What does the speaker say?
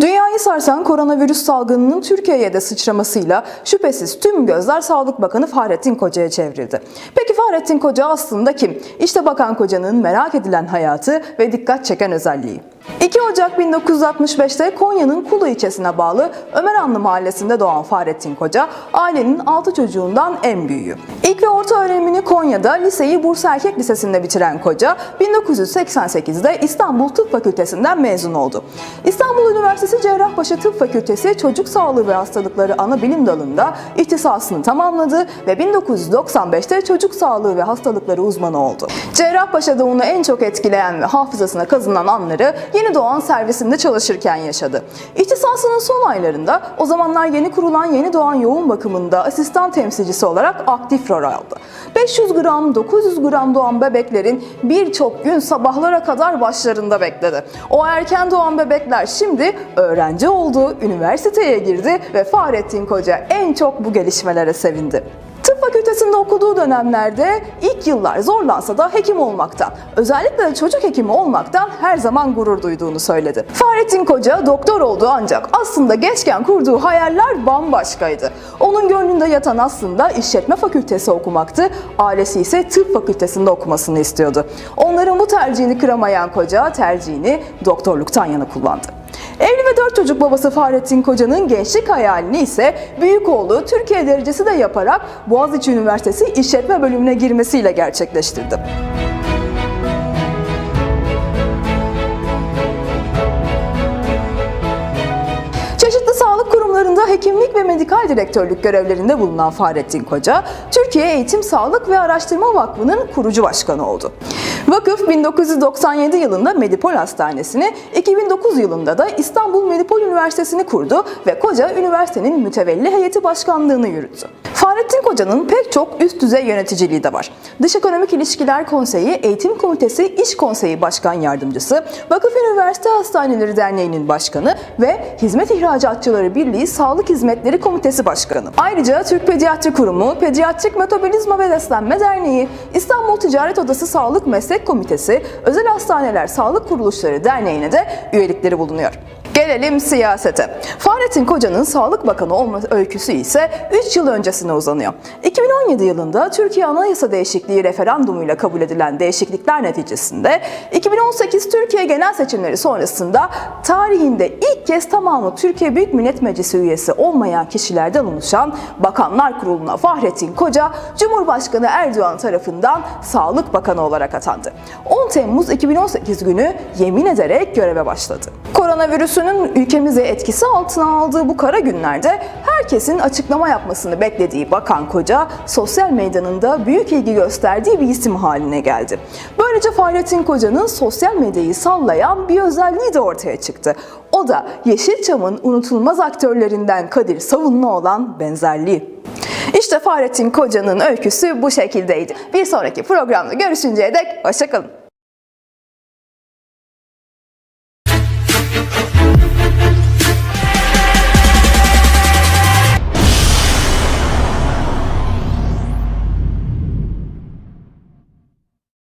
Dünyayı sarsan koronavirüs salgınının Türkiye'ye de sıçramasıyla şüphesiz tüm gözler Sağlık Bakanı Fahrettin Koca'ya çevrildi. Peki Fahrettin Koca aslında kim? İşte Bakan Koca'nın merak edilen hayatı ve dikkat çeken özelliği. 2 Ocak 1965'te Konya'nın Kulu ilçesine bağlı Ömeranlı mahallesinde doğan Fahrettin Koca, ailenin 6 çocuğundan en büyüğü. İlk ve orta öğrenimini Konya'da, liseyi Bursa Erkek Lisesi'nde bitiren Koca, 1988'de İstanbul Tıp Fakültesinden mezun oldu. İstanbul Üniversitesi Cerrahpaşa Tıp Fakültesi Çocuk Sağlığı ve Hastalıkları ana bilim dalında ihtisasını tamamladı ve 1995'te çocuk sağlığı ve hastalıkları uzmanı oldu. Cerrahpaşa'da onu en çok etkileyen ve hafızasına kazınan anları yeni doğan servisinde çalışırken yaşadı. İhtisasının son aylarında o zamanlar yeni kurulan yeni doğan yoğun bakımında asistan temsilcisi olarak aktif rol aldı. 500 gram, 900 gram doğan bebeklerin birçok gün sabahlara kadar başlarında bekledi. O erken doğan bebekler şimdi öğrenci oldu, üniversiteye girdi ve Fahrettin Koca en çok bu gelişmelere sevindi. Fakültesinde okuduğu dönemlerde ilk yıllar zorlansa da hekim olmaktan, özellikle de çocuk hekimi olmaktan her zaman gurur duyduğunu söyledi. Fahrettin Koca doktor oldu ancak aslında gençken kurduğu hayaller bambaşkaydı. Onun gönlünde yatan aslında işletme fakültesi okumaktı, ailesi ise tıp fakültesinde okumasını istiyordu. Onların bu tercihini kıramayan Koca tercihini doktorluktan yana kullandı. Evli ve dört çocuk babası Fahrettin Koca'nın gençlik hayalini ise büyük oğlu Türkiye derecesi de yaparak Boğaziçi Üniversitesi İşletme Bölümüne girmesiyle gerçekleştirdi. Hekimlik ve medikal direktörlük görevlerinde bulunan Fahrettin Koca, Türkiye Eğitim Sağlık ve Araştırma Vakfı'nın kurucu başkanı oldu. Vakıf 1997 yılında Medipol Hastanesi'ni, 2009 yılında da İstanbul Medipol Üniversitesi'ni kurdu ve Koca üniversitenin mütevelli heyeti başkanlığını yürüttü. Fahrettin Koca'nın pek çok üst düzey yöneticiliği de var. Dış Ekonomik İlişkiler Konseyi, Eğitim Komitesi İş Konseyi Başkan Yardımcısı, Vakıf Üniversite Hastaneleri Derneği'nin başkanı ve Hizmet İhracatçıları Birliği Sağlık Hizmetleri Komitesi Başkanı. Ayrıca Türk Pediatri Kurumu, Pediatrik Metabolizma ve Beslenme Derneği, İstanbul Ticaret Odası Sağlık Meslek Komitesi, Özel Hastaneler Sağlık Kuruluşları Derneği'ne de üyelikleri bulunuyor. Gelelim siyasete. Fahrettin Koca'nın Sağlık Bakanı olma öyküsü ise 3 yıl öncesine uzanıyor. 2017 yılında Türkiye Anayasa Değişikliği referandumuyla kabul edilen değişiklikler neticesinde 2018 Türkiye genel seçimleri sonrasında tarihinde ilk kez tamamı Türkiye Büyük Millet Meclisi üyesi olmayan kişilerden oluşan Bakanlar Kurulu'na Fahrettin Koca, Cumhurbaşkanı Erdoğan tarafından Sağlık Bakanı olarak atandı. 10 Temmuz 2018 günü yemin ederek göreve başladı. Koronavirüsünün ülkemize etkisi altına aldığı bu kara günlerde herkesin açıklama yapmasını beklediği Bakan Koca, sosyal meydanında büyük ilgi gösterdiği bir isim haline geldi. Böylece Fahrettin Koca'nın sosyal medyayı sallayan bir özelliği de ortaya çıktı. O da Yeşilçam'ın unutulmaz aktörlerinden Kadir Savun'la olan benzerliği. İşte Fahrettin Koca'nın öyküsü bu şekildeydi. Bir sonraki programda görüşünceye dek hoşçakalın.